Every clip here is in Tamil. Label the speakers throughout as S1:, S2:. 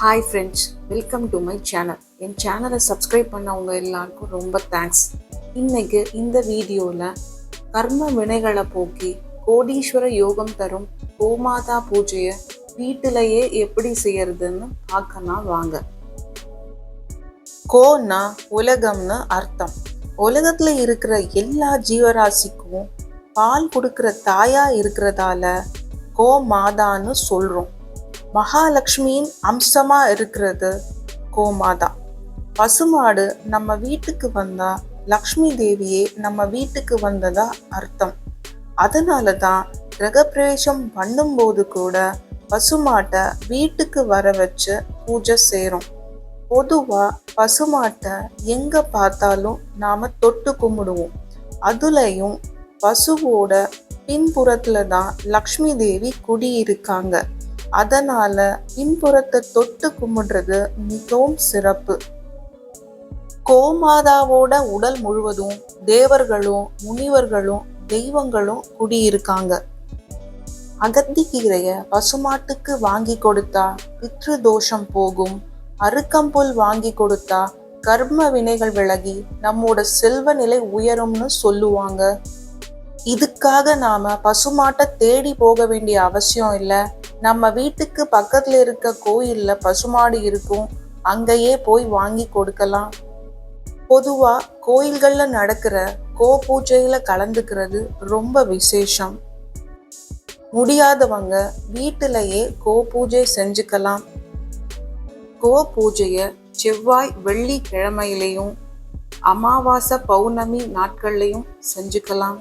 S1: Hi friends welcome to my channel என் சேனலை சப்ஸ்கிரைப் பண்ணவங்க எல்லாருக்கும் ரொம்ப தேங்க்ஸ் இன்னைக்கு இந்த வீடியோவில் கர்ம வினைகளை போக்கி கோடீஸ்வர யோகம் தரும் கோமாதா பூஜையை வீட்டிலேயே எப்படி செய்யறதுன்னு பார்க்கலாம் வாங்க. கோனா உலகம்னு அர்த்தம். உலகத்தில் இருக்கிற எல்லா ஜீவராசிக்கும் பால் கொடுக்குற தாயா இருக்கிறதால கோமாதான்னு சொல்கிறோம் மகாலட்சுமியின் அம்சமாக இருக்கிறது கோமாதா. பசுமாடு நம்ம வீட்டுக்கு வந்தா லக்ஷ்மி தேவியே நம்ம வீட்டுக்கு வந்ததா அர்த்தம். அதனால தான் கிரகப்பிரவேசம் பண்ணும்போது கூட பசுமாட்டை வீட்டுக்கு வர வச்சு பூஜை செய்கிறோம் பொதுவாக பசுமாட்டை எங்கே பார்த்தாலும் நாம் தொட்டு கும்பிடுவோம். அதுலேயும் பசுவோட பின்புறத்தில் தான் லக்ஷ்மி தேவி குடியிருக்காங்க. அதனால பின்புறத்தை தொட்டு கும்பிடுறது மிகவும் சிறப்பு. கோமாதாவோட உடல் முழுவதும் தேவர்களும் முனிவர்களும் தெய்வங்களும் குடியிருக்காங்க. அகத்திக்கீரைய பசுமாட்டுக்கு வாங்கி கொடுத்தா பித்ரு தோஷம் போகும். அருக்கம்புல் வாங்கி கொடுத்தா கர்ம வினைகள் விலகி நம்மோட செல்வ நிலை உயரும்னு சொல்லுவாங்க. இதுக்காக நாம பசுமாட்டை தேடி போக வேண்டிய அவசியம் இல்லை. நம்ம வீட்டுக்கு பக்கத்துல இருக்க கோயில்ல பசுமாடு இருக்கும். அங்கேயே போய் வாங்கி கொடுக்கலாம். பொதுவா கோயில்கள்ல நடக்கிற கோ பூஜையில கலந்துக்கிறது ரொம்ப விசேஷம். முடியாதவங்க வீட்டிலேயே கோ பூஜை செஞ்சுக்கலாம். கோ பூஜைய செவ்வாய் வெள்ளி கிழமையிலையும் அமாவாசை பௌர்ணமி நாட்கள்லையும் செஞ்சுக்கலாம்.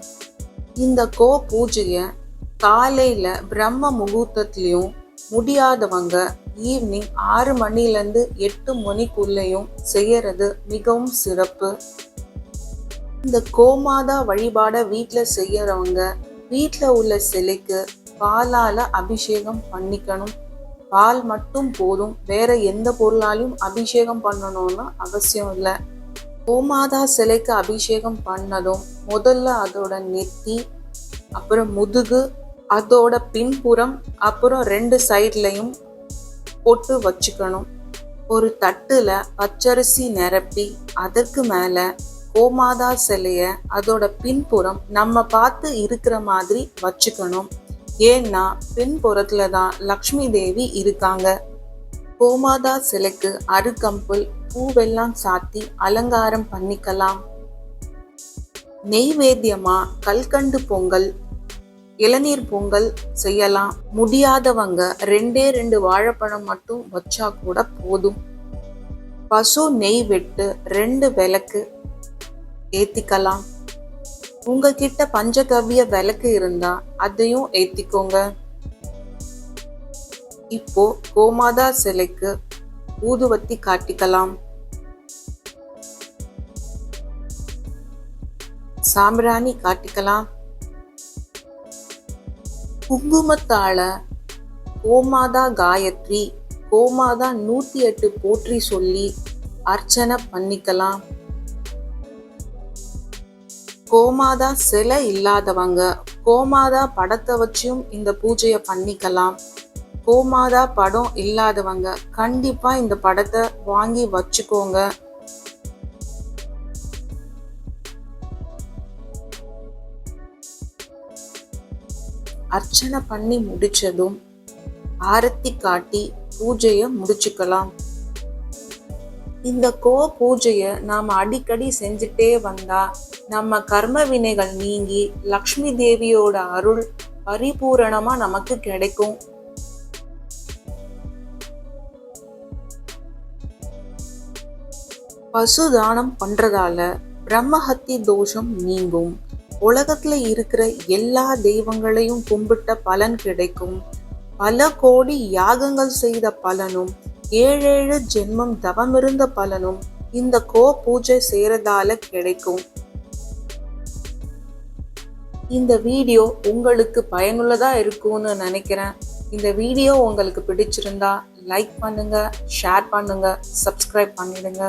S1: இந்த கோ பூஜையை காலையில் பிரம்ம முகூர்த்தத்துலேயும் முடியாதவங்க ஈவினிங் ஆறு மணிலேருந்து எட்டு மணிக்குள்ளேயும் செய்யறது மிகவும் சிறப்பு. இந்த கோமாதா வழிபாடை வீட்டில் செய்யறவங்க வீட்டில் உள்ள சிலைக்கு பாலால் அபிஷேகம் பண்ணிக்கணும். பால் மட்டும் போதும். வேற எந்த பொருளாலையும் அபிஷேகம் பண்ணணும்னு அவசியம் இல்லை. கோமாதா சிலைக்கு அபிஷேகம் பண்ணதும் முதல்ல அதோட நெத்தி அப்புறம் முதுகு அதோட பின்புறம் அப்புறம் ரெண்டு சைட்லையும் போட்டு வச்சுக்கணும். ஒரு தட்டில் பச்சரிசி நிரப்பி அதற்கு மேலே கோமாதா சிலைய அதோட பின்புறம் நம்ம பார்த்து இருக்கிற மாதிரி வச்சுக்கணும். ஏன்னா பின்புறத்துல தான் லக்ஷ்மி தேவி இருக்காங்க. கோமாதா சிலைக்கு அருகம்புல் பூவெல்லாம் சாத்தி அலங்காரம் பண்ணிக்கலாம். நெய்வேத்தியமா கல்கண்டு பொங்கல் இளநீர் பொங்கல் செய்யலாம். முடியாதவங்க ரெண்டே ரெண்டு வாழைப்பழம் மட்டும் வச்சா கூட போதும். பசு நெய் வெட்டு ரெண்டு விளக்கு ஏத்திக்கலாம். உங்ககிட்ட பஞ்சகவ்ய விளக்கு இருந்தா அதையும் ஏத்திக்கோங்க. இப்போ கோமாதா சிலைக்கு ஊதுவத்தி காட்டிக்கலாம். சாம்பிராணி காட்டிக்கலாம். குங்குமத்தால கோமாதா காயத்ரி கோமாதா நூத்தி எட்டு போற்றி சொல்லி அர்ச்சனை பண்ணிக்கலாம். கோமாதா சிலை இல்லாதவங்க கோமாதா படத்தை வச்சும் இந்த பூஜையை பண்ணிக்கலாம். கோமாதா படம் இல்லாதவங்க கண்டிப்பா இந்த படத்தை வாங்கி வச்சுக்கோங்க. அர்ச்சனை பண்ணி முடிச்சதும் ஆரத்தி காட்டி பூஜையை முடிச்சுக்கலாம். இந்த கோ பூஜையை நாம் அடிக்கடி செஞ்சுட்டே வந்தா நம்ம கர்ம வினைகள் நீங்கி லக்ஷ்மி தேவியோட அருள் பரிபூரணமா நமக்கு கிடைக்கும். பசு தானம் பண்றதால பிரம்மஹத்தி தோஷம் நீங்கும். உலகத்துல இருக்கிற எல்லா தெய்வங்களையும் கும்பிட்ட பலன் கிடைக்கும். பல கோடி யாகங்கள் செய்த பலனும் ஏழேழு ஜென்மம் தவமிருந்த பலனும் இந்த கோ பூஜை செய்யறதால கிடைக்கும். இந்த வீடியோ உங்களுக்கு பயனுள்ளதா இருக்கும்னு நினைக்கிறேன். இந்த வீடியோ உங்களுக்கு பிடிச்சிருந்தா லைக் பண்ணுங்க ஷேர் பண்ணுங்க சப்ஸ்கிரைப் பண்ணிடுங்க.